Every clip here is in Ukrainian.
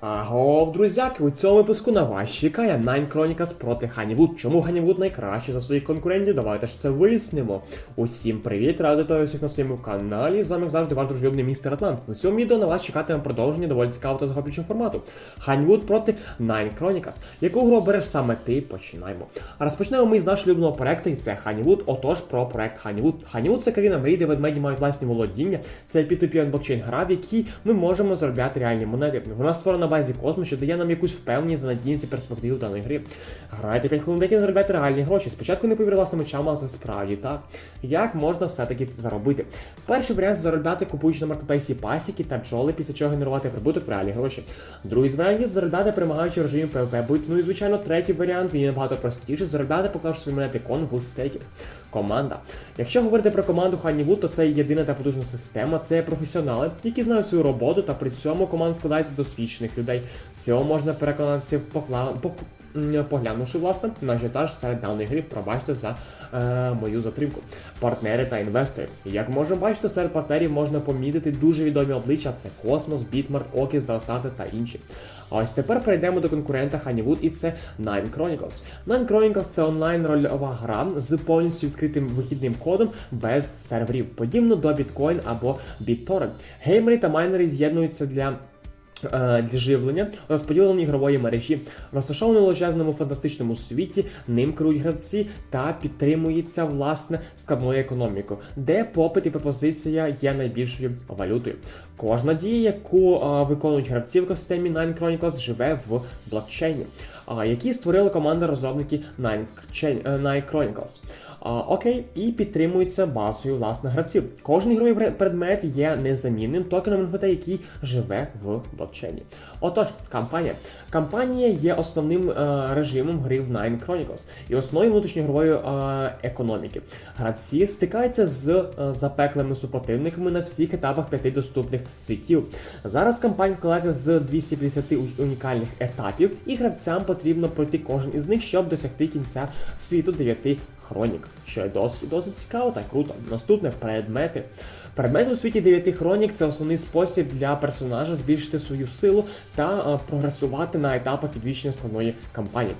Агов, друзяки, у цьому випуску на вас чекає Nine Chronicles проти Ханівуд. Чому Ханівуд найкраще за своїх конкурентів? Давайте ж це вияснимо. Усім привіт, радий вітаю всіх на своєму каналі. З вами як завжди ваш дружелюбний містер Атлант. У цьому відео на вас чекатиме продовження доволі цікавого та захоплюючого формату. Ханівуд проти Nine Chronicles. Яку гру береш саме ти? Починаємо. Розпочнемо ми з нашого улюбленого проекту, і це Ханівуд. Отож, про проект Ханівуд. Ханівуд це країна мрій, де ведмеді мають власні володіння. Це P2P блокчейн гра, в якій ми можемо заробляти реальні монети. Вона створена на базі космосу, що дає нам якусь впевненість за надійність і перспективу даної гри. Грайте 5 хвилин день заробляйте реальні гроші. Спочатку не повірила власними очам, але це справді так. Як можна все-таки це заробити? Перший варіант заробляти, купуючи на маркетплейсі пасіки та бджоли, після чого генерувати прибуток в реальні гроші. Другий з варіантів заробляти, перемагаючи режимі PvP будь. Ну і звичайно, третій варіант він набагато простіше заробляти, поклавши свої монети кон в стейкінг. Команда. Якщо говорити про команду Honeywood, то це єдина та потужна система, це професіонали, які знають свою роботу, та при цьому команда складається з досвідчених людей. Цього можна переконатися поглянувши власне на ажіотаж серед даної гри, пробачте за е, мою затримку. Партнери та інвестори. Як можна бачити, серед партнерів можна помітити дуже відомі обличчя: це Космос, Бітмарт, Окіс, Даостарти та інші. А ось тепер перейдемо до конкурента Honeywood, і це Nine Chronicles. Nine Chronicles це онлайн рольова гра з повністю відкритим вихідним кодом без серверів, подібно до Bitcoin або BitTorrent. Геймери та майнери з'єднуються для. Е, Для живлення розподілені ігрової мережі, розташовані в величезному фантастичному світі, ним керують гравці та підтримується власне складною економікою, де попит і пропозиція є найбільшою валютою. Кожна дія, яку е, виконують гравці в екосистемі Nine Chronicles, живе в блокчейні, а, які створили команда розробники Nine, е, Nine Chronicles. А, окей, і підтримується базою власне гравців. Кожен ігровий предмет є незамінним токеном NFT, який живе в блокчейні. Отож, кампанія. Кампанія є основним е, режимом гри в Nine Chronicles і основою внутрішньоігрової е, економіки. Гравці стикаються з е, запеклими супротивниками на всіх етапах п'яти доступних світів. Зараз кампанія складається з 250 унікальних етапів, і гравцям потрібно пройти кожен із них, щоб досягти кінця світу 9 хронік, що є досить досить цікаво та круто. Наступне предмети. Предмети у світі 9 хронік це основний спосіб для персонажа збільшити свою силу та е, прогресувати на етапах відвічення складної кампанії.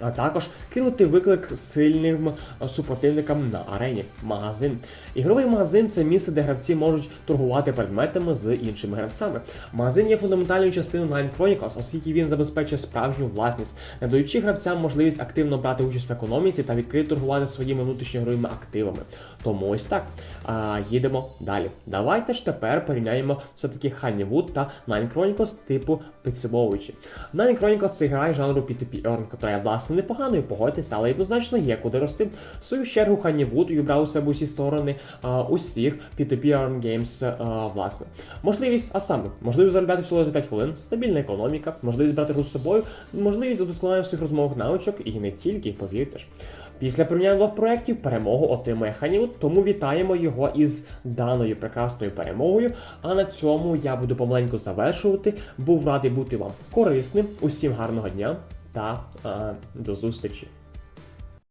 А також кинути виклик сильним е, супротивникам на арені. Магазин. Ігровий магазин це місце, де гравці можуть торгувати предметами з іншими гравцями. Магазин є фундаментальною частиною Nine Chronicles, оскільки він забезпечує справжню власність, надаючи гравцям можливість активно брати участь в економіці та відкрито торгувати своїми внутрішньоігровими активами. Тому ось так. А, їдемо далі. Давайте ж тепер порівняємо все-таки Honeywood та Nine Chronicles типу підсумовуючи. Nine Chronicles це гра жанру P2P Earn, яка є власне непоганою, погодьтеся, але однозначно є куди рости. В свою чергу Honeywood увібрав у себе усі сторони а, усіх P2P Earn Games, а, власне. Можливість, а саме, можливість заробляти всього за 5 хвилин, стабільна економіка, можливість брати гру з собою, можливість удосконалення своїх розмовних навичок і не тільки, повірте ж. Після порівняння двох проєктів перемогу отримує Honeywood, тому вітаємо його із даною прекрасною перемогою. А на цьому я буду помаленьку завершувати. Був радий бути вам корисним. Усім гарного дня та е, до зустрічі!